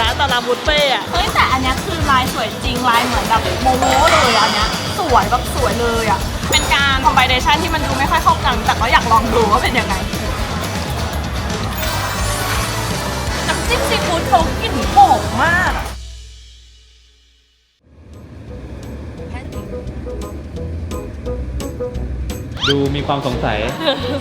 นะตอนราบุฟเฟ่อะเฮ้ยแต่อันเนี้ยคือลายสวยจริงลายเหมือนแบบโมโมเลยอันเนี้ยสวยแบบสวยเลยอะเป็นการคอมไบเนชันที่มันดูไม่ค่อยเข้ากันแต่ก็อยากลองดูว่าเป็นยังไงน้ำจิ้มซีฟู้ดเขากลิ่นหอมมาก ดูมีความสงสัย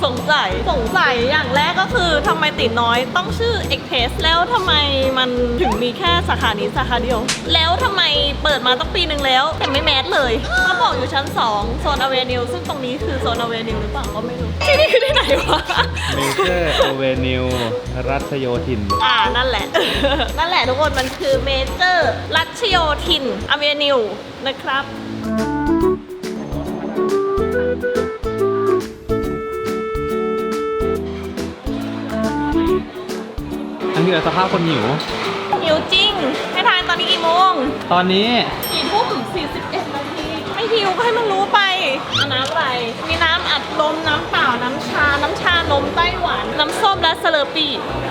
สงสัย สงสัยอย่างแรกก็คือทำไมติดน้อยต้องชื่อ e x p r e s s แล้วทำไมมันถึงมีแค่สาขานี้สาขาเดียว แล้วทำไมเปิดมาตั้งปีหนึ่งแล้ว แต่ไม่แมสเลยเขาบอกอยู่ชั้น 2 โซนอเวนิวซึ่งตรงนี้คือโซนอเวนิวหรือเปล่าก็ไม่รู้ ที่นี่คือที่ไหนวะ เมเจอร์อเวนิวรัชโยธิน อ่านั่นแหละ นั่นแหละทุกคนมันคือเมเจอร์รัชโยธินอเวนิวนะครับ เหลือสภาพคนหิว หิวจริง ให้ทายตอนนี้กี่โมง ตอนนี้สี่ทุ่มสี่สิบเอ็ดนาที ไม่หิวก็ให้มันรู้ไปเอาน้ำอะไร มีน้ำ อัดลมน้ำเปล่าน้ำชา น้ำชานมไต้หวันน้ำส้มและสเลอร์ปี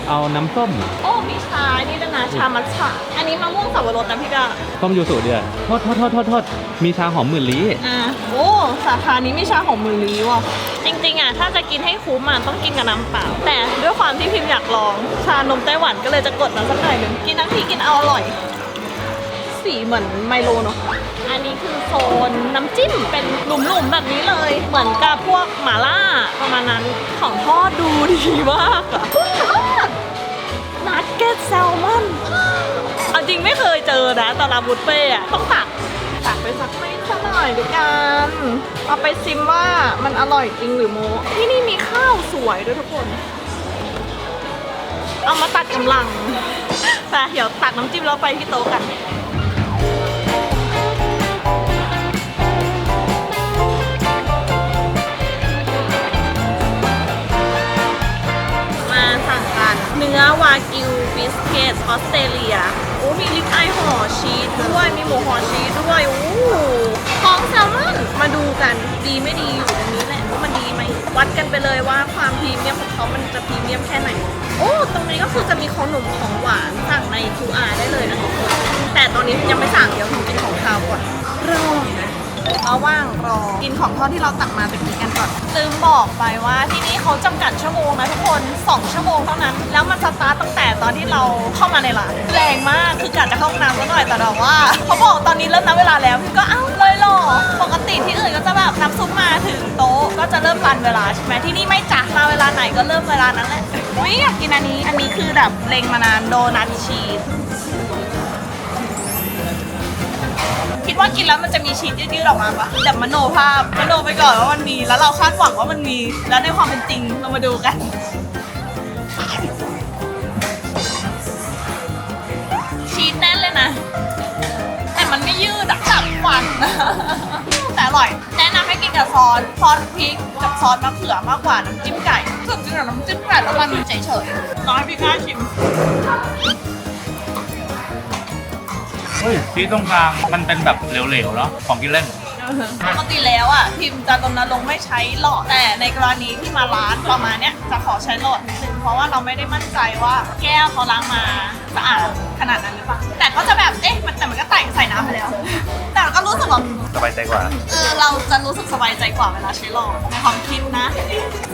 เอาน้ำส้มโอ้มีชานี่ด้วยนะชามัทฉะอันนี้มะม่วงสับปะรดนะพี่กาส้มยูสุเดือดโทษโทษโทษโทษโทษมีชาหอมหมื่นลี้อ่าโอ้สาขานี้มีชาของมือลีว่ะจริงๆอะถ้าจะกินให้คุ้มอะต้องกินกับน้ำเปล่า แต่ด้วยความที่พิมพ์อยากลองชานมไต้หวันก็เลยจะกดมาสักหน่อยหนึ่งกินทั้งทีกินเอาอร่อย สีเหมือนไมโลเนาะ อันนี้คือโซนน้ำจิ้มเป็นหลุมๆแบบนี้เลย เหมือนกับพวกหม่าล่าประมาณนั้น ของทอดดูดีมากอะนักเก็ตแซลมอน เอาจริงไม่เคยเจอนะตอนราบุฟเฟ่อะต้องตักตักไปสักไม่สักหน่อยด้วยกัน เอาไปซิมว่ามันอร่อยจริงหรือโม ที่นี่มีข้าวสวยด้วยทุกคน เอามาตัดกำลังแต่เดี๋ยวตักน้ำจิ้มแล้วไปที่โต๊ะกัน ชีสด้วยโอ้ของแซลมอนมาดูกันดีไม่ดีอยู่ตรงนี้แหละว่ามันดีไหมวัดกันไปเลยว่าความพรีเมียมของเขามันจะพรีเมียมแค่ไหน โอ้ตรงนี้ก็คือจะมีขนมของหวานสั่งใน QR ได้เลยนะทุกคนแต่ตอนนี้ยังไม่สั่งเดี๋ยวผมกินของคาวก่อนรอนะ ระหว่างรอกินของทอดที่เราตักมาเป็นนี้กันก่อนลืมบอกไปว่าที่นี่เขาจำกัดชั่วโมงนะทุกคน 2 ชั่วโมงเท่านั้น แล้วมันสตาร์ตตั้งแต่ตอนที่เราเข้ามาในร้านแรงมากคือกะจะเข้าห้องน้ำซะหน่อยแต่แบบว่าเขาบอกตอนนี้เริ่มนับเวลาแล้วพี่ก็อ้าวเลยเหรอปกติที่อื่นก็จะแบบน้ำซุปมาถึงโต๊ะก็จะเริ่มรันเวลาใช่ไหมที่นี่ไม่จ้ะมาเวลาไหนก็เริ่มเวลานั้นแหละอุ้ยอยากกินอันนี้อันนี้คือแบบเล็งมานานโดนัทชีส คิดว่ากินแล้วมันจะมีชีสยืดๆออกมาปะแต่มโนภาพมโนไปก่อนว่ามันมี แล้วเราคาดหวังว่ามันมี แล้วในความเป็นจริงเรามาดูกัน ชีสแน่นเลยนะ แต่มันไม่ยืดอะจับฟันแต่อร่อยแนะนำให้กินกับซอสซอสพริกกับซอสมะเขือมากกว่าน้ำจิ้มไก่ส่วนกินกับน้ำจิ้มไก่แล้วมันเฉยๆน้อยพี่กล้าชิมเฮ้ย ที่ตรงกลางมันเป็นแบบเหลวๆเนาะของกินเล่น ปกติแล้วอะพิมจะรณรงค์ไม่ใช้หลอดแต่ในกรณีที่มาร้านประมาณเนี้ยจะขอใช้หลอดนิดนึงเพราะว่าเราไม่ได้มั่นใจว่าแก้วเขาล้างมาสะอาดขนาดนั้นหรือเปล่าแต่ก็จะแบบเอ๊ะมันแต่มันก็แต่งใส่น้ำไปแล้ว แต่ก็รู้สึกว่า สบายใจกว่า เออเราจะรู้สึกสบายใจกว่าเวลาใช้หลอดในความคิดนะ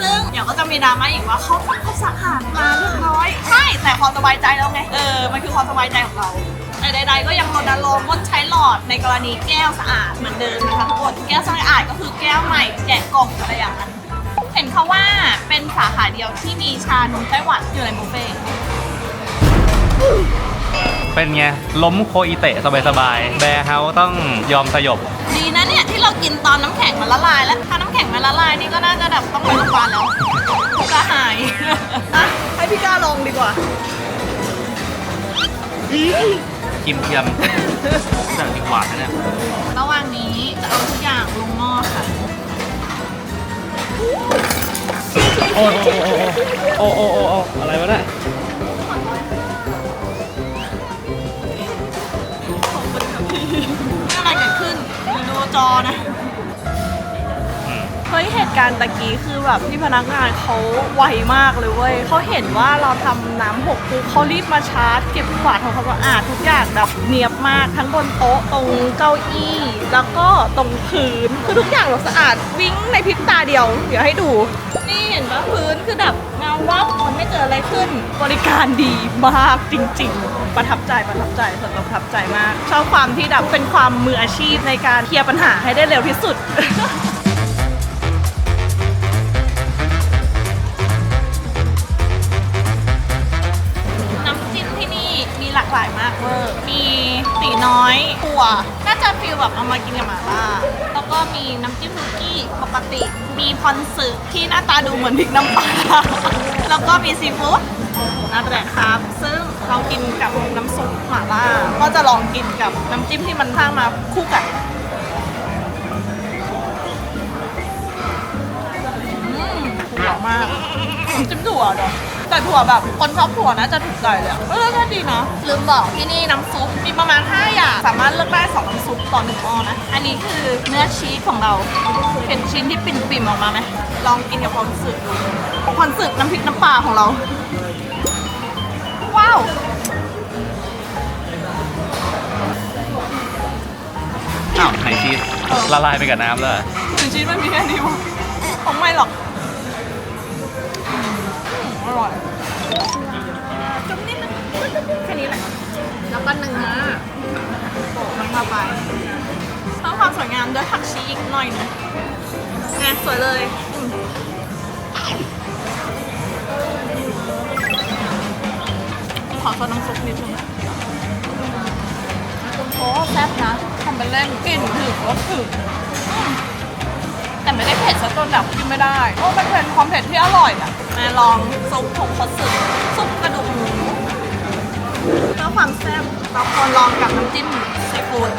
ซึ่งเดี๋ยวก็จะมีดราม่าอีกว่าเขาทำความสะอาดมาเรียบร้อยใช่แต่ความสบายใจแล้วไงเออมันคือความสบายใจของเรา แต่ใดๆก็ยังรณรงค์งดใช้หลอดในกรณีแก้วสะอาดเหมือนเดิมนะคะทุกคนแก้วสะอาดก็คือแก้วใหม่แกะกล่องอะไรอย่างนั้นเห็นเขาว่าเป็นสาขาเดียวที่มีชานมไต้หวันอยู่ในบุฟเฟ่ต์เป็นไง ล้มโคอีเตะสบายๆแบร์เฮาต้องยอมสยบ ดีนะเนี่ย ที่เรากินตอนน้ำแข็งมันละลาย แล้ว ถ้าน้ำแข็งมันละลายนี่ก็น่าจะแบบต้องไปโรงพยาบาลแล้วก็หายอะให้พี่ก้าลองดีกว่า กิมเทียมจากกินหวานนะเนี่ยระหว่างนี้จะเอาทุกอย่างลงหม้อค่ะ โอ้โอ้โอ้โอ้โอ้โอ้อะไรวะเนี่ยอะไรเกิดขึ้นเดี๋ยวดูจอนะอืมเฮ้ ยยเหตุการณ์ตะกี้คือแบบพี่พนักงานเขาไวมากเลยเว้ยเขาเห็นว่าเราทำน้ำหกปุ๊บเขารีบมาชาร์จ เก็บกวาดทำความสะอาดทุกอย่างแบบเนียบมากทั้งบนโต๊ะตรงเก้าอี้ แล้วก็ตรงพื้นคือทุกอย่างเราสะอาดวิ่งในพริบตาเดียว เดี๋ยวให้ดู นี่เห็นปะพื้นคือแบบเงาวับมันไม่เกิดอะไรขึ้น บริการดีมากจริง ๆ ประทับใจประทับใจส่วนตัวประทับใจมาก ชอบความที่แบบเป็นความมืออาชีพในการเคลียร์ปัญหาให้ได้เร็วที่สุด น้อยถั่วน่าจะฟีลแบบเอามากินกับหม่าล่าแล้วก็มีน้ำจิ้มนุกี้ปกติ มีพอนสึที่หน้าตาดูเหมือนพริกน้ำปลาแล้วก็มีซีฟู้ดนั่นแหละครับ ซึ่งเรากินกับน้ำซุปหม่าล่าก็จะลองกินกับน้ำจิ้มที่มันข้างมาคู่กันอืมถั่วมากน้ำจิ้มถั่วเนาะ แต่ถั่วแบบคนชอบถั่วนะจะถูกใจเลยอะเออรสชาติดีนะลืมบอกที่นี่น้ำซุปมีประมาณ5อย่างสามารถเลือกได้2น้ำซุปต่อหนึ่งหม้อนะ อันนี้คือเนื้อชีสของเราเห็นชิ้นที่ปิ่มๆออกมาไหมลองกินกับพอนสึกดูพอนสึกน้ำพริกน้ำปลาของเรา ว้าวอ้าวไหนชีสละลายไปกับน้ำแล้วเหรอคือชีสมันมีแค่นี้วะคงไม่หรอกอืม อร่อยจุ๊บนิดนึงแค่นี้แหละแล้วก็เนื้อโปะมันเข้าไปเพิ่มความสวยงามด้วยผักชีอีกหน่อยหนึงนะสวยเลยอืมขอซดน้ำซุปนิดนึงโอ้แซ่บนะทำเป็นเล่นกลิ่นถึงรสถึงแต่ไม่ได้เผ็ดซะจนแบบกินไม่ได้ โอ้มันเป็นความเผ็ดที่อร่อยอะ มาลองซุปถุงคอสึซุปกระดูกหมูเพื่อความแซ่บเราควรลองกับน้ำจิ้มซีฟู้ด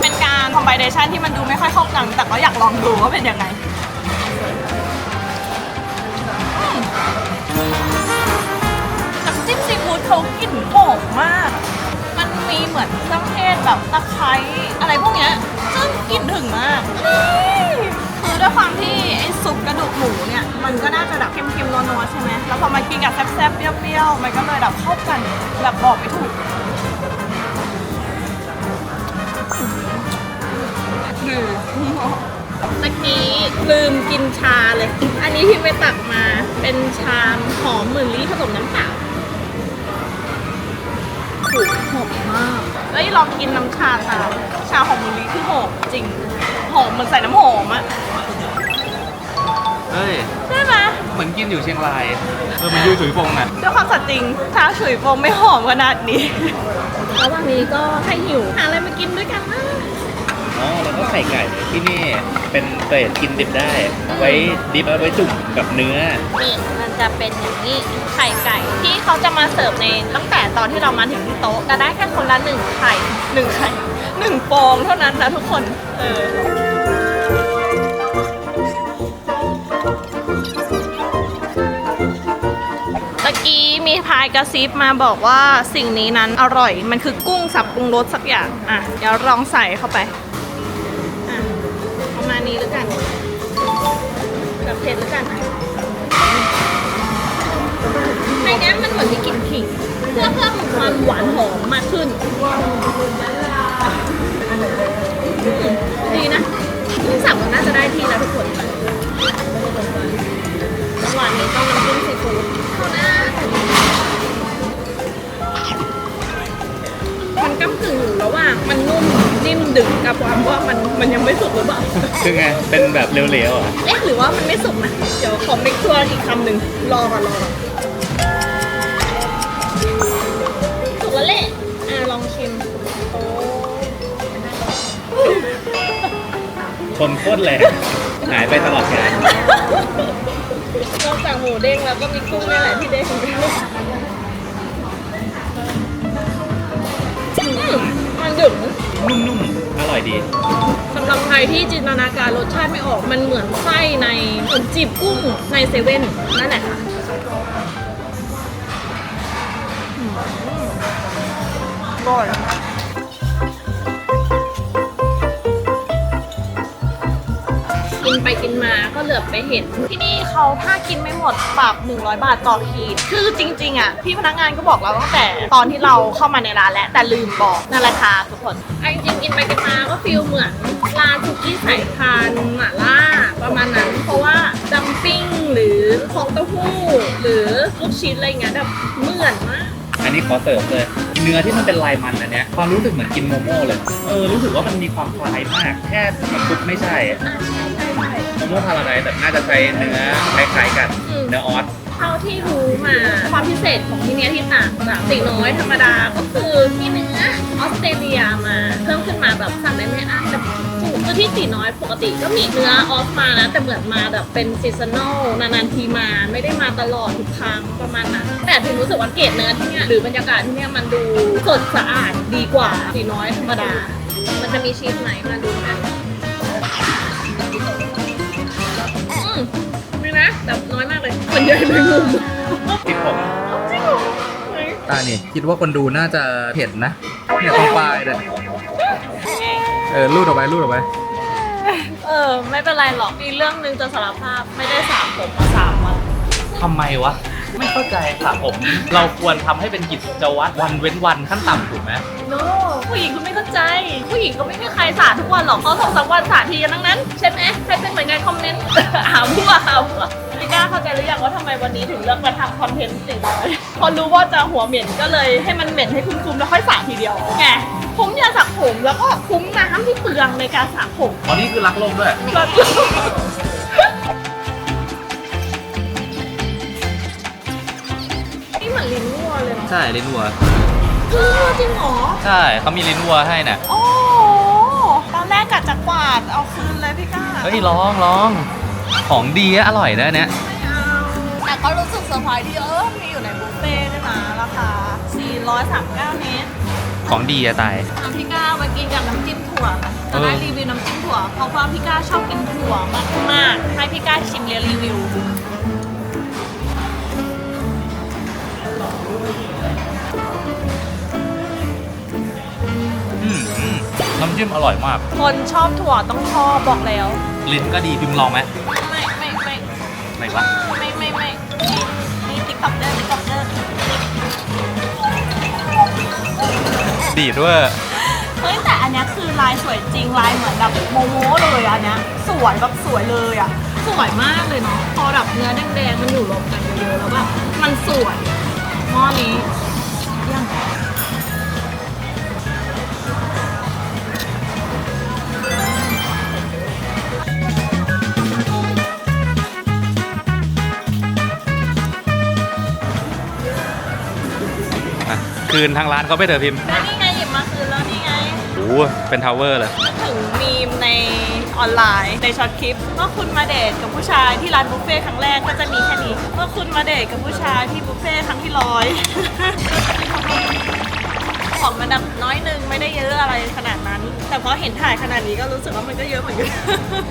เป็นการคอมไบเดชันที่มันดูไม่ค่อยเข้ากัน แต่ก็อยากลองดูว่าเป็นยังไงน้ำจิ้มซีฟู้ดเขากลิ่นหอมมาก มันมีเหมือนเครื่องเทศแบบตะไคร้อะไรพวกเนี้ยซึ่งกลิ่นถึงมากคือด้วยความที่ไอซ มูเนี่ยมันก็น่าจะแบบเค็มๆนัวๆใช่ไหมแล้วพอมากินกับแซ่บๆเปรี้ยวๆมันก็เลยแบบเข้ากันแบบบอกไม่ถูกดื้อตะกี้ลืมกินชาเลย อันนี้ที่ไปตักมาเป็นชามหอมหมื่นลี่ผสมน้ำเปล่าถูกหอมมากเอ้ยลองกินน้ำชาตามชาหอมมะลิคือหอมจริง หอมเหมือนใส่น้ำหอมอะเฮ้ยใช่ไหมเหมือนกินอยู่เชียงรายเออมันยูฉุยฟงอะด้วยความสัตย์จริงชาฉุยโฟมไม่หอมขนาดนี้แล้ววันนี้ก็ให้หิวหาอะไรมากินด้วยกันนะอ๋อแล้วก็ไข่ไก่ที่นี่เป็นเกรดกินดิบได้ ไว้ดิบเอาไว้จุ่มกับเนื้อ นี่มันจะเป็นอย่างนี้ไข่ไก่ที่เขาจะมาเสิร์ฟในตั้งแต่ตอนที่เรามาถึงที่โต๊ะจะได้แค่คนละหนึ่งไข่หนึ่งไข่หนึ่งฟองเท่านั้นนะทุกคน เออ กี้มีพายกระซิบมาบอกว่าสิ่งนี้นั้นอร่อย มันคือกุ้งสับปรุงรสสักอย่าง อะ เดี๋ยวลองใส่เข้าไป อะ ประมาณนี้แล้วกันแบบเผ็ดแล้วกันอะในนี้มันเหมือนมีกลิ่นขิง เพื่อเพิ่มความหวานหอมมากขึ้น ดีนะกุ้งสับมันน่าจะได้ที่แล้วทุกคน หวะนี้ต้องน้ำจิ้มซีฟู้ดเท่านั้นมันก้ากึ่งอยู่ระหว่างมันนุ่มนิ่มดึงกับความว่ามันมันยังไม่สุกหรือเปล่า คือไง เป็นแบบเหลวๆอะ เอ๊ะหรือว่ามันไม่สุกนะ เดี๋ยวขอมิกชัวร์อีกคำหนึ่งรอก่อนรอก่อนสุกแล้วแหละอะลองชิมโอ้ชนโคตรแรงหายไปตลอดกาล นอกจากหมูเด้งแล้วก็มีกุ้งนี่แหละที่เด้งอืมมันดึงนุ่มๆ อร่อยดี สำหรับใครที่จินตนาการรสชาติไม่ออกมันเหมือนไส้ในขนมจีบกุ้งในเซเว่นนั่นแหละค่ะอร่อย กินไปกินมาก็เหลือบไปเห็น ที่นี่เขาถ้ากินไม่หมดปรับ 100 บาทต่อขีด คือจริง ๆ อะ พี่พนักงานก็บอกเราตั้งแต่ตอนที่เราเข้ามาในร้านแล้วแต่ลืมบอกนั่นแหละค่ะทุกคนไอ้จริงๆกินไปกินมาก็ฟีลเหมือนร้านสุกี้สายพานหม่าล่าประมาณนั้น เพราะว่าดัมปิ้งหรือฟองเต้าหู้ หรือลูกชิ้นอะไรเงี้ยแบบเหมือนมากอันนี้ขอเสริมเลย เนื้อที่มันเป็นลายมันอันเนี้ยความรู้สึกเหมือนกินโมโม่เลย เออ รู้สึกว่ามันมีความคล้ายมาก แค่น้ำซุปไม่ใช่ อะใช่ ใช่ใช่โมโม่พาราไดซ์แต่น่าจะใช้เนื้อคล้ายๆกันอืม เนื้อออสเท่าที่รู้มาความพิเศษของที่เนี้ยที่ต่างจากตีน้อยธรรมดาก็คือที่เนื้อออสเตรเลียมาเพิ่มขึ้นมาแบบสั่งได้ไม่อั้นแบบถูกคือที่ตีน้อยปกติก็มีเนื้อออสมานะแต่เหมือนมาแบบเป็นซีซันอลนานๆทีมาไม่ได้มาตลอดทุกครั้งประมาณนั้นแต่ถึงรู้สึกว่าเกรดเนื้อที่เนี้ยหรือบรรยากาศที่เนี้ยมันดูสดสะอาดดีกว่าตีน้อยธรรมดา มันจะมีชีสไหนมาดูกัน นี่นะแบบน้อยมากเลยคนใหญ่เลยงงพริกผมจริงเหรอไหนอ่านี่คิดว่าคนดูน่าจะเห็นนะเนี่ยตรงปลายเนี่ยเออรูดออกไปรูดออกไปเออ ไม่เป็นไรหรอกมีเรื่องหนึงจะสารภาพไม่ได้สระผมมาสามวัน ทำไมวะ ไม่เข้าใจค่ะผม เราควรทำให้เป็นกิจวัตรวันเว้นวันขั้นต่ำถูกไหมโนผู้หญิงคุณไม่เข้าใจ ผู้หญิงก็ไม่มีใครสระทุกวันหรอกเขาสองสามวันสระทีกันทั้งนั้น ใช่ไหมใครเป็นเหมือนกันคอมเมนต์ หาพัวหาพัวพี่ก้าเข้าใจหรือยังว่าทำไมวันนี้ถึงเลือกมาทำคอนเทนต์สิ่งนี้พอรู้ว่าจะหัวเหม็นก็เลยให้มันเหม็นให้คุ้มๆแล้วค่อยสระทีเดียวไงผมอยากสระผมแล้วก็คุ้มน้ำที่เปลืองในการสระผมอ๋อนี่คือรักโลกด้วย แบบ เหมือนลิ้นวัวเลยเนาะใช่ลิ้นวัวลิ้นวัวจริงเหรอ ใช่เขามีลิ้นวัวให้น่ะ โอ้ตอนแรกกะจะกวาดเอาคืนเลยพี่ก้า เฮ้ยลองลองของดีอะอร่อยนะเนี่ยไม่เอาแต่ก็รู้สึกเซอร์ไพรส์ที่เออมีอยู่ในบุฟเฟ่ต์ด้วยนะราคา439เนตของดีอะตายน้ำพี่ก้าไว้กินกับน้ำจิ้มถั่วค่ะจะได้เออรีวิวน้ำจิ้มถั่ว เพราะว่าพี่ก้าชอบกินถั่วมากมากๆให้พี่ก้าชิมเรียรีวิว จิ้มอร่อยมาก คนชอบถั่วต้องชอบบอกแล้ว ลิ้นก็ดีพิมพ์ลองไหมไม่ไม่ไม่ไหนวะไม่ไม่ไม่นี่ติ๊กต็อกเดอร์ติ๊กต็อกเดอร์ดีด้วย เฮ้ยแต่อันเนี้ยคือลายสวยจริงลายเหมือนแบบโมโมเลยอันเนี้ยสวยแบบสวยเลยอะสวยมากเลยเนาะพอแบบเนื้อแดงๆมันอยู่รวมกันเยอะๆแล้วแบบมันสวยหม้อนี้ คืนทางร้านเขาไปเถอะพิมพ์แล้วนี่ไงหยิบมาคืนแล้วนี่ไง โอ้โหเป็นทาวเวอร์เลยนึกถึงมีมในออนไลน์ในช็อตคลิปเมื่อคุณมาเดทกับผู้ชายที่ร้านบุฟเฟ่ต์ครั้งแรกก็จะมีแค่นี้เมื่อคุณมาเดทกับผู้ชายที่บุฟเฟ่ต์ครั้งที่ร้อย ของมันแบบน้อยนึงไม่ได้เยอะอะไรขนาดนั้น แต่พอเห็นถ่ายขนาดนี้ก็รู้สึกว่ามันก็เยอะเหมือนกัน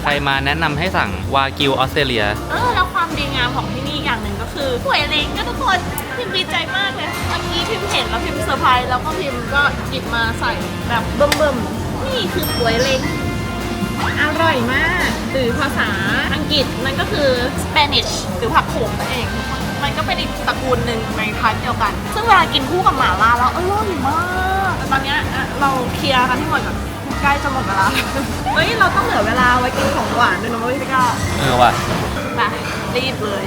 ใครมาแนะนำให้สั่งวากิวออสเตรเลีย เออแล้วความดีงามของที่นี่อย่างหนึ่งก็คือหวยเล้งก็ทุกคนพิมดีใจมากเลยเมื่อกี้พิมเห็นแล้วพิมเซอร์ไพรส์แล้วก็พิมก็หยิบมาใส่แบบเบิ่มๆนี่คือหวยเล้งอร่อยมากหรือภาษาอังกฤษมันก็คือ Spanish หรือผักโขมนั่นเอง มันก็เป็นอีกตระกูลหนึ่งในไทป์เดียวกัน ซึ่งเวลากินคู่กับหม่าล่าแล้วอร่อยมากแต่ตอนเนี้ยอะเราเคลียร์กันที่หมดก่อนใกล้จะหมดเวลา เฮ้ย เราต้องเหลือเวลาไว้กินของหวานด้วยนะพี่ก้าเออว่ะไปรีบเลย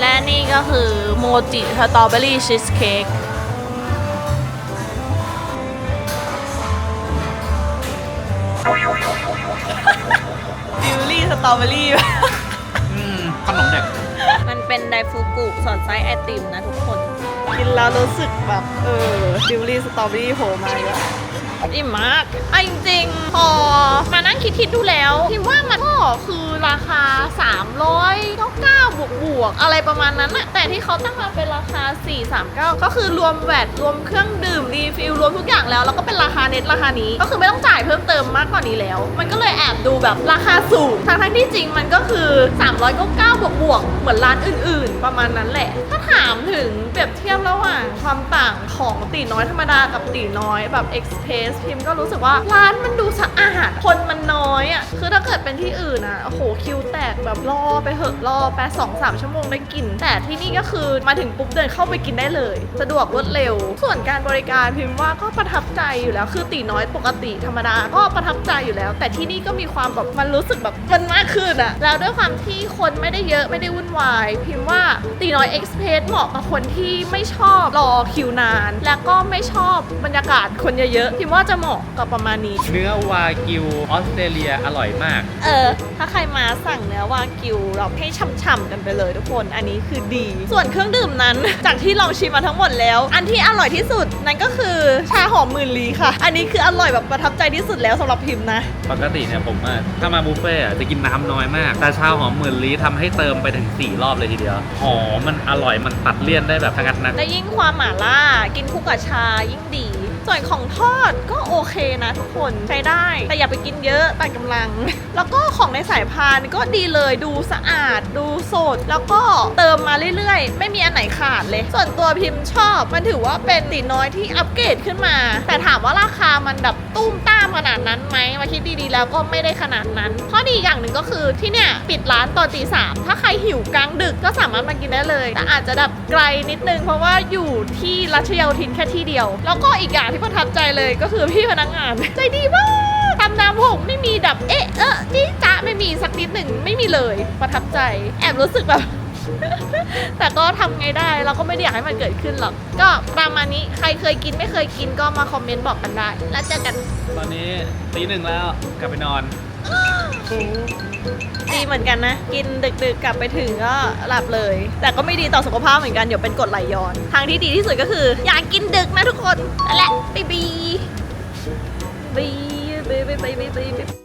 และนี่ก็คือโมจิสตรอเบอรี่ชีสเค้ก ตรอเบอรี่ อืมขนมเด็ก มันเป็นไดฟูกุสอดไส้ไอติมนะทุกคน กินแล้วรู้สึกแบบ เออดิวลี่สตรอเบอรี่โผล่มาเยอะ อิ่มมากไอะจริงพอมานั่งคิดคิดดูแล้วคิดว่ามันก็คือราคา399บวกบวกอะไรประมาณนั้นอะแต่ที่เขาตั้งมาเป็นราคา 439 ก็คือรวมแวดรวมเครื่องดื่มรีฟิลรวมทุกอย่างแล้ว แล้วก็เป็นราคาเน็ตราคานี้ ก็คือไม่ต้องจ่ายเพิ่มเติมมากกว่านี้แล้ว มันก็เลยแอบดูแบบราคาสูงทั้งทั้งที่จริงมันก็คือ 399บวกบวกเหมือนร้านอื่น ๆ ประมาณนั้นแหละ ถ้าถามถึงเปรียบเทียบระหว่างความต่างของตีน้อยธรรมดากับตีน้อยแบบเอ็กซ์เพรสพิมก็รู้สึกว่าร้านมันดูสะอาด คนมันน้อยอะ คือถ้าเกิดเป็นที่อื่นอะ โอ้โห คิวแตกแบบรอไปเหอะรอไปสองสามชั่วโมงได้กิน แต่ที่นี่ก็คือมาถึงปุ๊บเดินเข้าไปกินได้เลย สะดวกรวดเร็ว ส่วนการบริการพิมพ์ว่าก็ประทับใจอยู่แล้ว คือตีน้อยปกติธรรมดาก็ประทับใจอยู่แล้ว แต่ที่นี่ก็มีความแบบมันรู้สึกแบบมันมากขึ้นอะแล้วด้วยความที่คนไม่ได้เยอะไม่ได้วุ่นวาย พิมพ์ว่าตีน้อยเอ็กซ์เพรสเหมาะกับคนที่ไม่ชอบรอคิวนาน และก็ไม่ชอบบรรยากาศคนเยอะๆพิมพ์ว่าจะเหมาะกับประมาณนี้ เนื้อวากิวออสเตรเลียอร่อยมาก เออ ถ้าใครมาสั่งเนื้อวากิวเราให้ฉ่ำๆกันไปเลยทุกคน อันนี้คือดี ส่วนเครื่องดื่มนั้น จากที่ลองชิมมาทั้งหมดแล้ว อันที่อร่อยที่สุดนั่นก็คือชาหอมหมื่นลีค่ะ อันนี้คืออร่อยแบบประทับใจที่สุดแล้วสำหรับพิมพ์นะ ปกติเนี่ยผมอะถ้ามาบุฟเฟ่ต์อะจะกินน้ำน้อยมาก แต่ชาหอมหมื่นลี้ทำให้เติมไปถึง 4 รอบเลยทีเดียว หอมมันอร่อยมันตัดเลี่ยนได้แบบทงัดนัก และยิ่งความหม่าล่า กินคู่กับชายิ่งดี ส่วนของทอดก็โอเคนะทุกคนใช้ได้ แต่อย่าไปกินเยอะตัดกำลัง แล้วก็ของในสายพานก็ดีเลยดูสะอาด ดูสด แล้วก็เติมมาเรื่อยๆ ไม่มีอันไหนขาดเลย ส่วนตัวพิมพ์ชอบมันถือว่าเป็นตีน้อยที่อัปเกรดขึ้นมา แต่ถามว่าราคามันแบบตุ้มต้ามขนาดนั้นไหมมาคิดดีๆแล้วก็ไม่ได้ขนาดนั้นข้อดีอย่างหนึ่งก็คือที่เนี่ยปิดร้านตอนตีสามถ้าใครหิวกลางดึกก็สามารถมากินได้เลย แต่อาจจะแบบไกลนิดนึงเพราะว่าอยู่ที่รัชโยธินแค่ที่เดียว แล้วก็อีกอย่างที่ประทับใจเลยก็คือพี่พนักงาน ใจดีมากทำน้ำผมไม่มีดับเอ๊ะเออนี่จ้าไม่มีสักนิดหนึ่งไม่มีเลยประทับใจแอบรู้สึกแบบ แต่ก็ทำไงได้เราก็ไม่ได้อยากให้มันเกิดขึ้นหรอก ก็ประมาณนี้ใครเคยกินไม่เคยกินก็มาคอมเมนต์บอกกันได้ แล้วเจอกัน ตอนนี้ตีหนึ่งแล้วกลับไปนอน ดีเหมือนกันนะ กินดึกๆกลับไปถึงก็หลับเลย แต่ก็ไม่ดีต่อสุขภาพเหมือนกัน เดี๋ยวเป็นกรดไหลย้อน ทางที่ดีที่สุดก็คือ อย่ากินดึกนะทุกคนนั่นแหละบีบีบีบีบีบีบี